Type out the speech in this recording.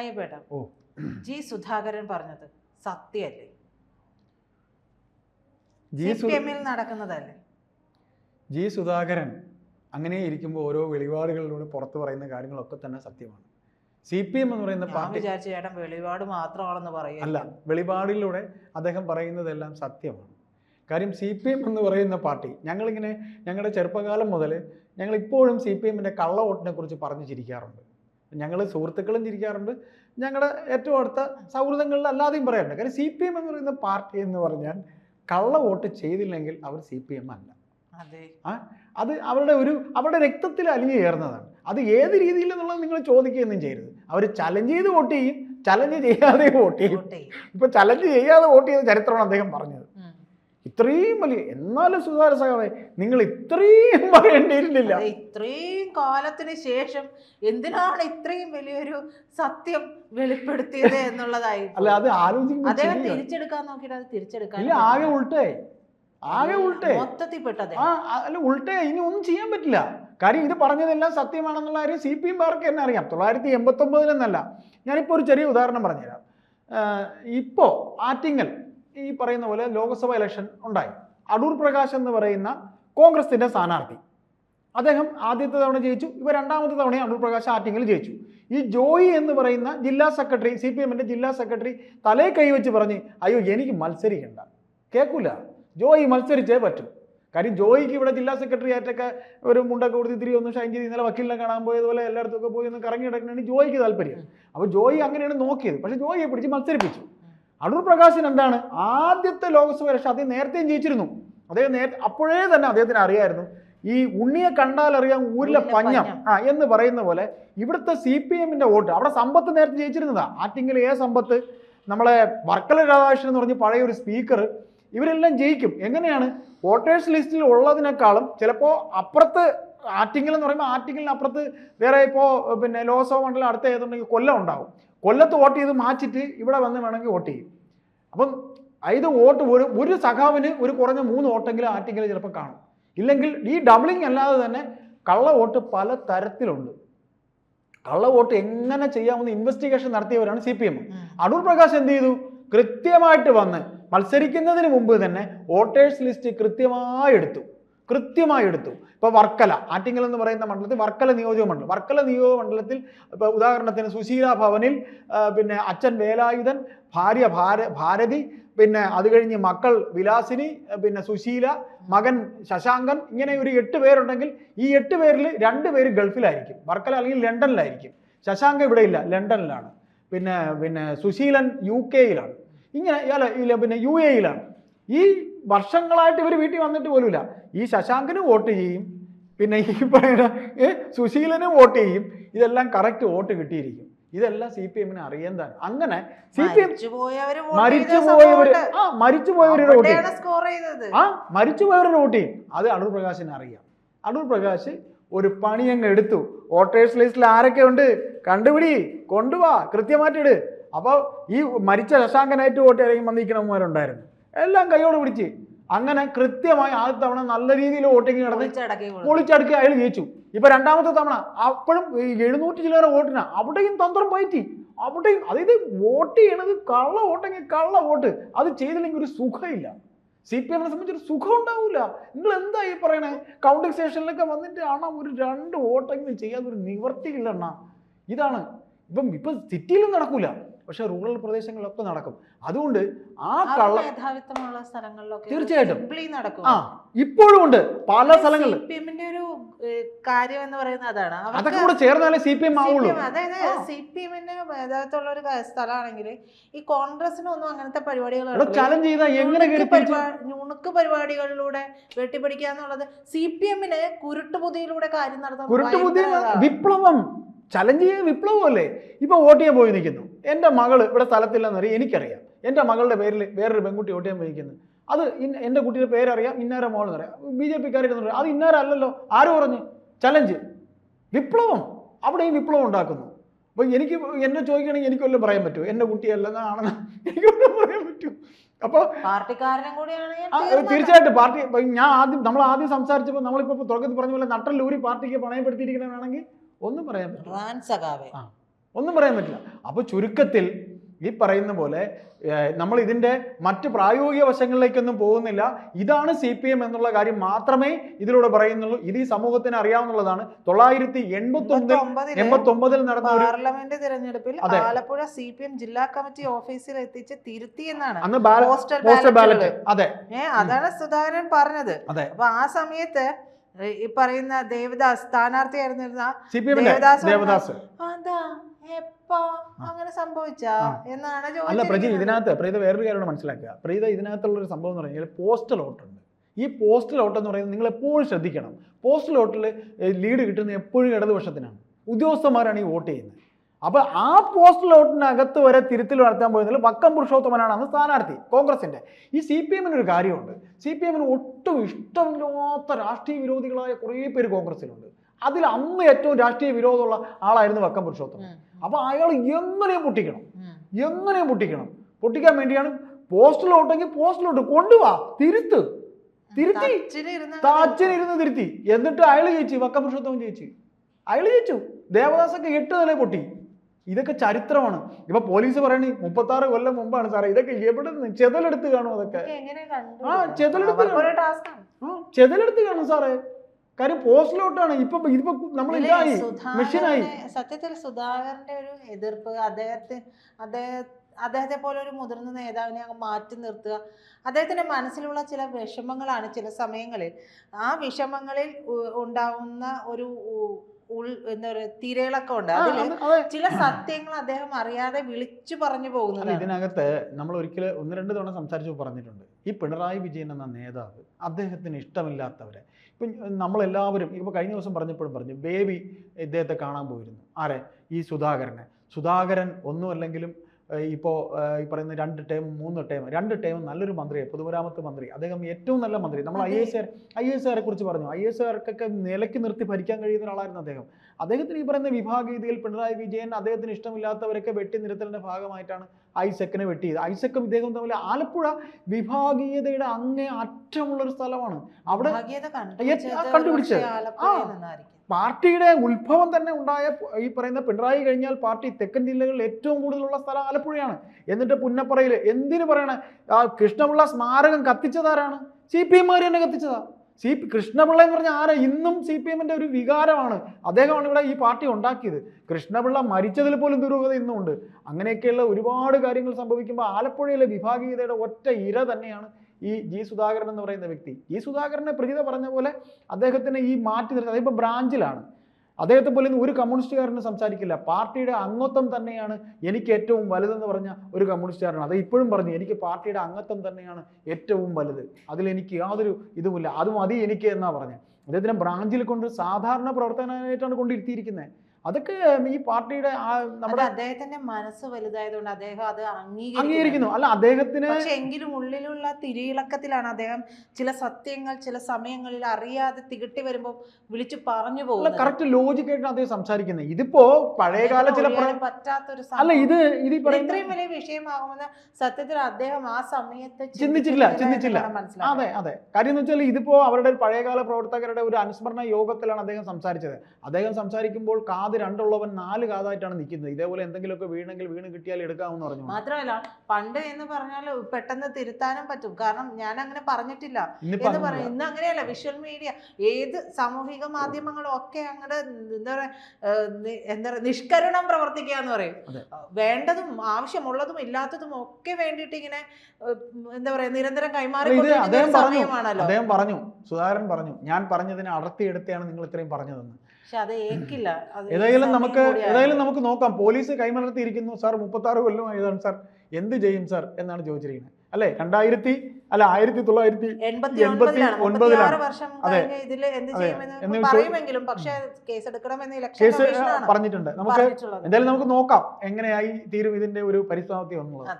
അയ്യപ്പേട്ട ഓ. G Sudhakaran പറഞ്ഞത് സത്യമല്ലേ G C സു നടക്കുന്നതല്ലേ? ജി സുധാകരൻ അങ്ങനെ ഇരിക്കുമ്പോൾ ഓരോ വെളിപാടുകളിലൂടെ പുറത്തു പറയുന്ന കാര്യങ്ങളൊക്കെ തന്നെ സത്യമാണ്. സി പി എം എന്ന് പറയുന്ന പാർട്ടി വിചാരിച്ച ചേട്ടൻ വെളിപാട് മാത്രമാണെന്ന് പറയുക അല്ല വെളിപാടിലൂടെ അദ്ദേഹം പറയുന്നതെല്ലാം സത്യമാണ്. കാര്യം സി പി എം എന്ന് പറയുന്ന പാർട്ടി ഞങ്ങളിങ്ങനെ ഞങ്ങളുടെ ചെറുപ്പകാലം മുതൽ ഞങ്ങൾ ഇപ്പോഴും സി പി എമ്മിന്റെ കള്ളവോട്ടിനെ കുറിച്ച് പറഞ്ഞു ചിരിക്കാറുണ്ട്. ഞങ്ങൾ സുഹൃത്തുക്കളും ചിരിക്കാറുണ്ട്. ഞങ്ങളുടെ ഏറ്റവും അടുത്ത സൗഹൃദങ്ങളിൽ അല്ലാതെയും പറയാറുണ്ട് കാര്യം സി പി എം എന്ന് പറയുന്ന പാർട്ടി എന്ന് പറഞ്ഞാൽ കള്ള വോട്ട് ചെയ്തില്ലെങ്കിൽ അവർ സി പി എം അല്ല. അതെ. അത് അവരുടെ ഒരു അവരുടെ രക്തത്തിൽ അലിഞ്ഞു ചേർന്നതാണ്. അത് ഏത് രീതിയിൽ എന്നുള്ളത് നിങ്ങൾ ചോദിക്കുകയൊന്നും ചെയ്യരുത്. അവർ ചലഞ്ച് ചെയ്ത് വോട്ട് ചെയ്യും. ചലഞ്ച് ചെയ്യാതെ വോട്ട് ചെയ്യും. ഇപ്പൊ ചലഞ്ച് ചെയ്യാതെ വോട്ട് ചെയ്ത ചരിത്രമാണ് അദ്ദേഹം പറഞ്ഞത്. ഇത്രയും വലിയ എന്നാലും സുധാര സഹാവേ നിങ്ങൾ ഇത്രയും പറയേണ്ടിയിരുന്നില്ല. ഇത്രയും കാലത്തിന് ശേഷം എന്തിനാണ് ഇത്രയും വലിയൊരു സത്യം വെളിപ്പെടുത്തിയത് എന്നുള്ളതായി അല്ല അത് ആലോചിക്കും അദ്ദേഹം തിരിച്ചെടുക്കാൻ നോക്കിയിട്ട് അത് തിരിച്ചെടുക്കാൻ ഇല്ല ആകെ ഉൾട്ടേ. ആകെ ഉൾട്ടേ. മൊത്തത്തിൽ പെട്ടത് ആ ആ, അല്ല ഉൾട്ടേ ഇനി ഒന്നും ചെയ്യാൻ പറ്റില്ല. കാര്യം ഇത് പറഞ്ഞതെല്ലാം സത്യമാണെന്നുള്ള കാര്യം സി പി എംകാർക്ക് തന്നെ അറിയാം. തൊള്ളായിരത്തി എൺപത്തൊമ്പതിലെന്നല്ല. ഞാനിപ്പോൾ ഒരു ചെറിയ ഉദാഹരണം പറഞ്ഞുതരാം. ഇപ്പോൾ ആറ്റിങ്ങൽ ഈ പറയുന്ന പോലെ ലോക്സഭ ഇലക്ഷൻ ഉണ്ടായി. അടൂർ പ്രകാശ് എന്ന് പറയുന്ന കോൺഗ്രസിന്റെ സ്ഥാനാർത്ഥി. അദ്ദേഹം ആദ്യത്തെ തവണ ജയിച്ചു ഇവ രണ്ടാമത്തെ തവണയും അടൂർ പ്രകാശ് ആറ്റിങ്ങിൽ ജയിച്ചു. ഈ ജോയി എന്ന് പറയുന്ന ജില്ലാ സെക്രട്ടറി സി പി എമ്മിന്റെ ജില്ലാ സെക്രട്ടറി തലേ കൈവച്ച് പറഞ്ഞ് അയ്യോ എനിക്ക് മത്സരിക്കണ്ട. കേൾക്കൂല ജോയി മത്സരിച്ചേ പറ്റും. കാര്യം ജോയിക്ക് ഇവിടെ ജില്ലാ സെക്രട്ടറി ആയിട്ടൊക്കെ ഒരു മുണ്ടൊക്കെ കൊടുത്ത് ഇത്തിരി ഒന്ന് ഷൈൻ ചെയ്ത് ഇന്നലെ വക്കീലിനെ കാണാൻ പോയതുപോലെ എല്ലായിടത്തും ഒക്കെ പോയി ഒന്ന് കറങ്ങി കിടക്കണമെങ്കിൽ ജോയിക്ക് താല്പര്യം. അപ്പോൾ ജോയി അങ്ങനെയാണ് നോക്കിയത്. പക്ഷേ ജോയിയെ പിടിച്ച് മത്സരിപ്പിച്ചു. അടൂർ പ്രകാശൻ എന്താണ്? ആദ്യത്തെ ലോക്സഭ ഇലക്ഷൻ അദ്ദേഹം നേരത്തെയും ജയിച്ചിരുന്നു. അദ്ദേഹം നേരത്തെ അപ്പോഴേ തന്നെ അദ്ദേഹത്തിന് അറിയായിരുന്നു. ഈ ഉണ്ണിയെ കണ്ടാൽ അറിയാം ഊരിലെ പഞ്ഞം. ആ എന്ന് പറയുന്ന പോലെ ഇവിടുത്തെ സി പി എമ്മിന്റെ വോട്ട് അവിടെ സമ്പത്ത് നേരത്തെ ജയിച്ചിരുന്നതാ. ആറ്റിങ്ങൽ ഏ സമ്പത്ത് നമ്മളെ വർക്കല രാധാകൃഷ്ണൻ എന്ന് പറഞ്ഞ പഴയ ഒരു സ്പീക്കർ ഇവരെല്ലാം ജയിക്കും. എങ്ങനെയാണ്? വോട്ടേഴ്സ് ലിസ്റ്റിൽ ഉള്ളതിനേക്കാളും ചിലപ്പോൾ അപ്പുറത്ത് ആറ്റിങ്ങൽ എന്ന് പറയുമ്പോൾ ആറ്റിങ്ങലിന് അപ്പുറത്ത് വേറെ ഇപ്പോൾ പിന്നെ ലോക്സഭ മണ്ഡലം അടുത്ത ഏതുണ്ടെങ്കിൽ കൊല്ലം ഉണ്ടാവും. കൊല്ലത്ത് വോട്ട് ചെയ്ത് മാച്ചിട്ട് ഇവിടെ വന്ന് വേണമെങ്കിൽ വോട്ട് ചെയ്യും. അപ്പം ഇത് വോട്ട് ഒരു ഒരു സഖാവിന് ഒരു കുറഞ്ഞ മൂന്ന് വോട്ടെങ്കിലും ആറ്റിങ്ങൽ ചിലപ്പോൾ കാണും. ഇല്ലെങ്കിൽ ഈ ഡബിളിങ് അല്ലാതെ തന്നെ കള്ള വോട്ട് പല തരത്തിലുണ്ട്. കള്ള വോട്ട് എങ്ങനെ ചെയ്യാമെന്ന് investigation നടത്തിയവരാണ് C P M Adoor Prakash എന്ത് ചെയ്തു? കൃത്യമായിട്ട് വന്ന് മത്സരിക്കുന്നതിന് മുമ്പ് തന്നെ വോട്ടേഴ്സ് ലിസ്റ്റ് കൃത്യമായി എടുത്തു. കൃത്യമായി എടുത്തു. ഇപ്പോൾ വർക്കല ആറ്റിങ്ങൽ എന്ന് പറയുന്ന മണ്ഡലത്തിൽ വർക്കല നിയോജക മണ്ഡലം. വർക്കല നിയോജക മണ്ഡലത്തിൽ ഇപ്പോൾ ഉദാഹരണത്തിന് സുശീല ഭവനിൽ പിന്നെ അച്ഛൻ വേലായുധൻ ഭാര്യ ഭാര ഭാരതി പിന്നെ അത് കഴിഞ്ഞ് മക്കൾ വിലാസിനി പിന്നെ സുശീല മകൻ ശശാങ്കൻ ഇങ്ങനെ ഒരു എട്ട് പേരുണ്ടെങ്കിൽ ഈ എട്ട് പേരിൽ രണ്ട് പേര് ഗൾഫിലായിരിക്കും. വർക്കല അല്ലെങ്കിൽ ലണ്ടനിലായിരിക്കും. ശശാങ്ക ഇവിടെ ഇല്ല ലണ്ടനിലാണ്. പിന്നെ പിന്നെ സുശീലൻ യു കെയിലാണ്. ഇങ്ങനെ അല്ല പിന്നെ യു എയിലാണ്. ഈ വർഷങ്ങളായിട്ട് ഇവർ വീട്ടിൽ വന്നിട്ട് പോലുമില്ല. ഈ ശശാങ്കന് വോട്ട് ചെയ്യും. പിന്നെ ഈ പറയുന്ന സുശീലനും വോട്ട് ചെയ്യും. ഇതെല്ലാം കറക്റ്റ് വോട്ട് കിട്ടിയിരിക്കും. ഇതെല്ലാം സി പി എമ്മിന് അറിയാൻ അങ്ങനെ സി പി എം മരിച്ചുപോയവര്. ആ മരിച്ചുപോയവരുടെ വോട്ട് ചെയ്യും. ആ മരിച്ചുപോയവരുടെ വോട്ട് ചെയ്യും. അത് അടൂർ പ്രകാശിന് അറിയാം. അടൂർ പ്രകാശ് ഒരു പണി അങ്ങ് എടുത്തു. വോട്ടേഴ്സ് ലിസ്റ്റിൽ ആരൊക്കെ ഉണ്ട്? കണ്ടുപിടി കൊണ്ടുപോവാ കൃത്യമായിട്ട് ഇട്. അപ്പോൾ ഈ മരിച്ച ശശാങ്കനായിട്ട് വോട്ട് ആരെങ്കിലും വന്നിരിക്കണമാരുണ്ടായിരുന്നു എല്ലാം കൈയോട് പിടിച്ച്. അങ്ങനെ കൃത്യമായി ആദ്യ തവണ നല്ല രീതിയിൽ വോട്ടിങ് നടന്ന് പൊളിച്ചടക്കി അയാൾ ജയിച്ചു. ഇപ്പൊ രണ്ടാമത്തെ തവണ അപ്പോഴും ഈ എഴുന്നൂറ്റി ചില്ലറ വോട്ടിനാ. അവിടെയും തന്ത്രം പയറ്റി. അവിടെയും അതായത് വോട്ട് ചെയ്യണത് കള്ള വോട്ടെങ്കിൽ കള്ള വോട്ട്. അത് ചെയ്തില്ലെങ്കിൽ ഒരു സുഖമില്ല. സി പി എമ്മിനെ സംബന്ധിച്ച് ഒരു സുഖം ഉണ്ടാവില്ല നിങ്ങൾ എന്താ ഈ പറയണേ? കൗണ്ടിങ് സ്റ്റേഷനിലൊക്കെ വന്നിട്ട് അണ്ണാ ഒരു രണ്ട് വോട്ടെങ്കിലും ചെയ്യാൻ ഒരു നിവർത്തിയില്ല അണ്ണാ. ഇതാണ്. ഇപ്പം ഇപ്പം സിറ്റിയിലും നടക്കൂല. പക്ഷെ റൂറൽ പ്രദേശങ്ങളിലൊക്കെ നടക്കും. അതുകൊണ്ട് ആ കള്ള മേധാവിത്വമുള്ള സ്ഥലങ്ങളിലൊക്കെ തീർച്ചയായിട്ടും. നടക്കും. ആ ഇപ്പോഴും ഉണ്ട്. പല സ്ഥലങ്ങളിൽ ഒരു കാര്യം എന്ന് പറയുന്നത് അതാണ്. അതൊക്കെ കൂടെ ചേർന്നാലേ സി പി എം ആവുള്ളൂ. അതായത്. സി പി എമ്മിന് മേധാവിത്വമുള്ള ഒരു സ്ഥലമാണെങ്കിൽ ഈ കോൺഗ്രസിനൊന്നും അങ്ങനത്തെ പരിപാടികൾ ചലഞ്ച് ചെയ്താൽ എങ്ങനെ ഞുണുക്ക് പരിപാടികളിലൂടെ വെട്ടിപ്പിടിക്കുക എന്നുള്ളത് സി പി എമ്മിന് കുരുട്ടുപുതിയിലൂടെ കാര്യം നടത്തുന്നത് വിപ്ലവം. ചലഞ്ച് ചെയ്യാൻ വിപ്ലവമല്ലേ? ഇപ്പൊ വോട്ട് ചെയ്യാൻ പോയി നിൽക്കുന്നു. എന്റെ മകൾ ഇവിടെ സ്ഥലത്തില്ലെന്നറിയാം എനിക്കറിയാം. എന്റെ മകളുടെ പേരിൽ വേറൊരു പെൺകുട്ടി വോട്ട് ചെയ്യാൻ പോയി നിൽക്കുന്നു. അത് എന്റെ കുട്ടിയുടെ പേരറിയാം ഇന്നാര മോളെന്ന് അറിയാം. ബി ജെ പിക്കാരുടെ അത് ഇന്നാരല്ലല്ലോ ആര് പറഞ്ഞു? ചലഞ്ച്. വിപ്ലവം. അവിടെയും വിപ്ലവം ഉണ്ടാക്കുന്നു. അപ്പൊ എനിക്ക് എന്നെ ചോദിക്കണമെങ്കിൽ എനിക്ക് വല്ലതും പറയാൻ പറ്റുമോ? എന്റെ കുട്ടിയല്ലെന്നാണെന്ന് എനിക്ക് വല്ലതും പറയാൻ പറ്റുമോ? അപ്പോൾ. തീർച്ചയായിട്ടും പാർട്ടി ഞാൻ ആദ്യം നമ്മൾ ആദ്യം സംസാരിച്ചപ്പോൾ നമ്മളിപ്പോൾ തുടക്കത്തിൽ പറഞ്ഞ പോലെ നട്ടല്ലൂരി പാർട്ടിക്ക് പണയപ്പെടുത്തിയിരിക്കണമെന്നാണെങ്കിൽ ഒന്നും പറയാൻ പറ്റില്ല. ആ. ഒന്നും പറയാൻ പറ്റില്ല. അപ്പോൾ ചുരുക്കത്തിൽ ഈ പറയുന്ന പോലെ നമ്മൾ ഇതിന്റെ മറ്റ് പ്രായോഗിക വശങ്ങളിലേക്കൊന്നും പോകുന്നില്ല. ഇതാണ് സി പി എം എന്നുള്ള കാര്യം മാത്രമേ ഇതിലൂടെ പറയുന്നുള്ളൂ. ഇത് ഈ സമൂഹത്തിന് അറിയാവുന്നതാണ്. തൊള്ളായിരത്തി എൺപത്തി ഒമ്പതിൽ എൺപത്തി ഒമ്പതിൽ നടന്ന പാർലമെന്റ് തിരഞ്ഞെടുപ്പിൽ ആലപ്പുഴ സി പി എം ജില്ലാ കമ്മിറ്റി ഓഫീസിൽ എത്തിച്ച് തിരുത്തി എന്നാണ് അന്ന് പോസ്റ്റൽ പോസ്റ്റൽ ബാലറ്റ്. അതെ. അതാണ് സുധാകരൻ പറഞ്ഞത്. അപ്പൊ ആ സമയത്ത് ഈ പറയുന്ന ദേവദാസ് സ്ഥാനാർത്ഥിയായിരുന്നിരുന്ന ദേവദാസ് അങ്ങനെ സംഭവിച്ചാ. എന്നാണ് അല്ല പ്രജി. ഇതിനകത്ത് പ്രീത വേറൊരു കാര്യം മനസ്സിലാക്കുക. പ്രീത ഇതിനകത്തുള്ള ഒരു സംഭവം എന്ന് പറഞ്ഞാൽ പോസ്റ്റൽ വോട്ടുണ്ട് ഈ പോസ്റ്റൽ വോട്ട് എന്ന് പറയുന്നത് നിങ്ങൾ എപ്പോഴും ശ്രദ്ധിക്കണം. പോസ്റ്റൽ വോട്ടിൽ ലീഡ് കിട്ടുന്നത് എപ്പോഴും ഇടതുപക്ഷത്തിനാണ്. ഉദ്യോഗസ്ഥന്മാരാണ് ഈ വോട്ട് ചെയ്യുന്നത്. അപ്പൊ ആ പോസ്റ്റൽ വോട്ടിനകത്ത് വരെ തിരുത്തൽ നടത്താൻ പോയതിൽ വക്കം പുരുഷോത്തമനാണ് അന്ന് സ്ഥാനാർത്ഥി കോൺഗ്രസിന്റെ. ഈ സി പി എമ്മിന് ഒരു കാര്യമുണ്ട്. സി പി എമ്മിന് ഒട്ടും ഇഷ്ടമില്ലാത്ത രാഷ്ട്രീയ വിരോധികളായ കുറേ പേര് കോൺഗ്രസിലുണ്ട്. അതിൽ അന്ന് ഏറ്റവും രാഷ്ട്രീയ വിരോധമുള്ള ആളായിരുന്നു വക്കം പുരുഷോത്തമൻ. അപ്പോൾ അപ്പൊ അയാൾ എങ്ങനെയും പൊട്ടിക്കണം. എങ്ങനെയും പൊട്ടിക്കണം. പൊട്ടിക്കാൻ വേണ്ടിയാണ് പോസ്റ്റലോട്ടെങ്കിൽ പോസ്റ്റലോട്ട് കൊണ്ടുവാ. തിരുത്ത്. തിരുത്തി. താച്ചനിരുന്ന് തിരുത്തി. എന്നിട്ട് അയാൾ ജയിച്ചു വക്കം പുരുഷോത്തമൻ ജയിച്ചു. അയാൾ ജയിച്ചു. ദേവദാസൊക്കെ എട്ട് നില പൊട്ടി. ഇതൊക്കെ ചരിത്രമാണ്. ഇപ്പൊ പോലീസ് പറയണേ മുപ്പത്തി ആറ് കൊല്ലം മുമ്പാണ് സാറേ ഇതൊക്കെ എവിടെ ചെതലെടുത്ത് കാണും അതൊക്കെ. ആ, ചെതലെടുത്ത് ചെതലെടുത്ത് കാണും സാറേ. കാര്യം പോസ്റ്റിലോട്ടാണ്. ഇപ്പൊ ഇതിപ്പോ നമ്മൾ ഇതായി. മെഷീനായി. സത്യത്തിൽ സുധാകരന്റെ ഒരു എതിർപ്പ് അദ്ദേഹത്തെ അദ്ദേഹം അദ്ദേഹത്തെ പോലെ ഒരു മുതിർന്ന നേതാവിനെ അങ്ങ് മാറ്റി നിർത്തുക. അദ്ദേഹത്തിന്റെ മനസ്സിലുള്ള ചില വിഷമങ്ങളാണ് ചില സമയങ്ങളിൽ. ആ വിഷമങ്ങളിൽ ഉണ്ടാവുന്ന ഒരു ഉൾ എന്താ പറയുക തിരകളൊക്കെ ഉണ്ട്. ചില സത്യങ്ങൾ അദ്ദേഹം അറിയാതെ വിളിച്ചു പറഞ്ഞു പോകുന്നത് ഇതിനകത്ത് നമ്മൾ ഒരിക്കൽ ഒന്ന് രണ്ട് തവണ സംസാരിച്ചു പറഞ്ഞിട്ടുണ്ട്. ഈ പിണറായി വിജയൻ എന്ന നേതാവ് അദ്ദേഹത്തിന് ഇഷ്ടമില്ലാത്തവരെ. ഇപ്പം നമ്മളെല്ലാവരും ഇപ്പോൾ കഴിഞ്ഞ ദിവസം പറഞ്ഞപ്പോഴും പറഞ്ഞു ബേബി ഇദ്ദേഹത്തെ കാണാൻ പോയിരുന്നു. ആരെ? ഈ സുധാകരനെ. സുധാകരൻ ഒന്നുമല്ലെങ്കിലും ഇപ്പോൾ ഈ പറയുന്ന രണ്ട് ടേം മൂന്ന് ടേം രണ്ട് ടേം നല്ലൊരു മന്ത്രിയെ പൊതുമരാമത്ത് മന്ത്രി. അദ്ദേഹം ഏറ്റവും നല്ല മന്ത്രി. നമ്മൾ I S S I S ആരെ കുറിച്ച് പറഞ്ഞു? ഐ എസ് ആർക്കൊക്കെ നിലയ്ക്ക് നിർത്തി ഭരിക്കാൻ കഴിയുന്ന ഒരാളായിരുന്നു അദ്ദേഹം. അദ്ദേഹത്തിന് ഈ പറയുന്ന വിഭാഗീയതയിൽ പിണറായി വിജയൻ അദ്ദേഹത്തിന് ഇഷ്ടമില്ലാത്തവരൊക്കെ വെട്ടി നിരത്തലിന്റെ ഭാഗമായിട്ടാണ് ഐസക്കിനെ വെട്ടിയത്. ഐസക്കും ഇദ്ദേഹം തമ്മിൽ ആലപ്പുഴ വിഭാഗീയതയുടെ അങ്ങേ അറ്റമുള്ള ഒരു സ്ഥലമാണ്. അവിടെ കണ്ടുപിടിച്ചത് ആ. പാർട്ടിയുടെ ഉത്ഭവം തന്നെ ഉണ്ടായ ഈ പറയുന്ന പിണറായി കഴിഞ്ഞാൽ പാർട്ടി തെക്കൻ ജില്ലകളിൽ ഏറ്റവും കൂടുതലുള്ള സ്ഥലം ആലപ്പുഴയാണ്. എന്നിട്ട് പുന്നപ്പറയിൽ എന്തിനു പറയണ? ആ കൃഷ്ണപിള്ള സ്മാരകം കത്തിച്ചതാരാണ്? സി പി എമ്മാർ തന്നെ കത്തിച്ചതാ? സി പി കൃഷ്ണപിള്ള എന്ന് പറഞ്ഞാൽ ആരാ? ഇന്നും സി പി എമ്മിന്റെ ഒരു വികാരമാണ്. അദ്ദേഹമാണ് ഇവിടെ ഈ പാർട്ടി ഉണ്ടാക്കിയത്. കൃഷ്ണപിള്ള മരിച്ചതിൽ പോലും ദുരൂഹത ഇന്നും ഉണ്ട് അങ്ങനെയൊക്കെയുള്ള ഒരുപാട് കാര്യങ്ങൾ സംഭവിക്കുമ്പോൾ ആലപ്പുഴയിലെ വിഭാഗീയതയുടെ ഒറ്റ ഇര തന്നെയാണ് ഈ ജി സുധാകരൻ എന്ന് പറയുന്ന വ്യക്തി. ജി സുധാകരനെ പ്രജിത പറഞ്ഞ പോലെ അദ്ദേഹത്തിന് ഈ മാറ്റി നിർത്തി. അതിപ്പോൾ ബ്രാഞ്ചിലാണ്. അദ്ദേഹത്തെ പോലെ ഒരു കമ്മ്യൂണിസ്റ്റുകാരനും സംസാരിക്കില്ല. പാർട്ടിയുടെ അംഗത്വം തന്നെയാണ് എനിക്ക് ഏറ്റവും വലുതെന്ന് പറഞ്ഞ ഒരു കമ്മ്യൂണിസ്റ്റുകാരനാണ്. അത് ഇപ്പോഴും പറഞ്ഞു എനിക്ക് പാർട്ടിയുടെ അംഗത്വം തന്നെയാണ് ഏറ്റവും വലുത്. അതിലെനിക്ക് യാതൊരു ഇതുമില്ല. അത് മതി എനിക്ക് എന്നാണ് പറഞ്ഞത് അദ്ദേഹത്തിനെ ബ്രാഞ്ചിൽ കൊണ്ട് സാധാരണ പ്രവർത്തനമായിട്ടാണ് കൊണ്ടിരുത്തിയിരിക്കുന്നത് അതൊക്കെ ഈ പാർട്ടിയുടെ നമ്മുടെ അദ്ദേഹത്തിന്റെ മനസ്സ് വലുതായതുകൊണ്ട് അദ്ദേഹം അത് അംഗീകരിക്കുന്നു. അല്ല അദ്ദേഹത്തിന് പക്ഷെ എങ്കിലും ഉള്ളിലുള്ള തിരിയിളക്കത്തിലാണ് അദ്ദേഹം ചില സത്യങ്ങൾ ചില സമയങ്ങളിൽ അറിയാതെ തികട്ടി വരുമ്പോൾ വിളിച്ചു പറഞ്ഞു പോകും കറക്റ്റ് ലോജിക്കായിട്ടാണ് അദ്ദേഹം സംസാരിക്കുന്നത്. ഇതിപ്പോ പഴയകാല ചില പറ്റാത്തൊരു അല്ല ഇത് ഇത് ഇത്രയും വലിയ വിഷയമാകുമെന്ന് സത്യത്തിൽ അദ്ദേഹം ആ സമയത്ത് ചിന്തിച്ചില്ല. എന്നാണ് അതെ അതെ. കാര്യം എന്ന് വെച്ചാൽ ഇതിപ്പോ അവരുടെ പഴയകാല പ്രവർത്തകരുടെ ഒരു അനുസ്മരണ യോഗത്തിലാണ് അദ്ദേഹം സംസാരിച്ചത്. അദ്ദേഹം സംസാരിക്കുമ്പോൾ കാത് രണ്ടുള്ളവൻ നാല് കാതായിട്ടാണ് നിൽക്കുന്നത്. ഇതേപോലെ എന്തെങ്കിലുമൊക്കെ വീണെങ്കിൽ വീണ് കിട്ടിയാൽ എടുക്കാമെന്ന് പറഞ്ഞു. മാത്രമല്ല പണ്ട് എന്ന് പറഞ്ഞാൽ പെട്ടെന്ന് തിരുത്താനും പറ്റും. കാരണം ഞാൻ അങ്ങനെ പറഞ്ഞിട്ടില്ല എന്ന് പറയും. ഇന്ന് അങ്ങനെയല്ല. വിഷ്വൽ മീഡിയ ഏത് സാമൂഹിക മാധ്യമങ്ങളും ഒക്കെ അങ്ങോട്ട് എന്താ പറയാ എന്താ നിഷ്കരണം പ്രവർത്തിക്കുക എന്ന് പറയും. വേണ്ടതും ആവശ്യമുള്ളതും ഇല്ലാത്തതും ഒക്കെ വേണ്ടിയിട്ട് ഇങ്ങനെ എന്താ പറയാ നിരന്തരം കൈമാറി അദ്ദേഹം പറഞ്ഞു. സമയമാണല്ലോ. അദ്ദേഹം പറഞ്ഞു. സുധാകരൻ പറഞ്ഞു. ഞാൻ പറഞ്ഞതിനെ അടർത്തിയെടുത്തെയാണ് നിങ്ങൾ ഇത്രയും പറഞ്ഞതെന്ന്. ഏതായാലും നമുക്ക്. ഏതായാലും നമുക്ക് നോക്കാം. പോലീസ് കൈമലർത്തിയിരിക്കുന്നു. സാർ മുപ്പത്തി ആറ് കൊല്ലമായതാണ് സാർ. എന്ത് ചെയ്യും സാർ എന്നാണ് ചോദിച്ചിരിക്കുന്നത്. അല്ലെ? രണ്ടായിരത്തി അല്ല ആയിരത്തി തൊള്ളായിരത്തി എൺപത്തി ഒൻപതിലാണ് കേസ് പറഞ്ഞിട്ടുണ്ട്. നമുക്ക് എന്തായാലും നമുക്ക് നോക്കാം എങ്ങനെയായി തീരും ഇതിന്റെ ഒരു പരിസമാപ്തി വന്നുള്ളത്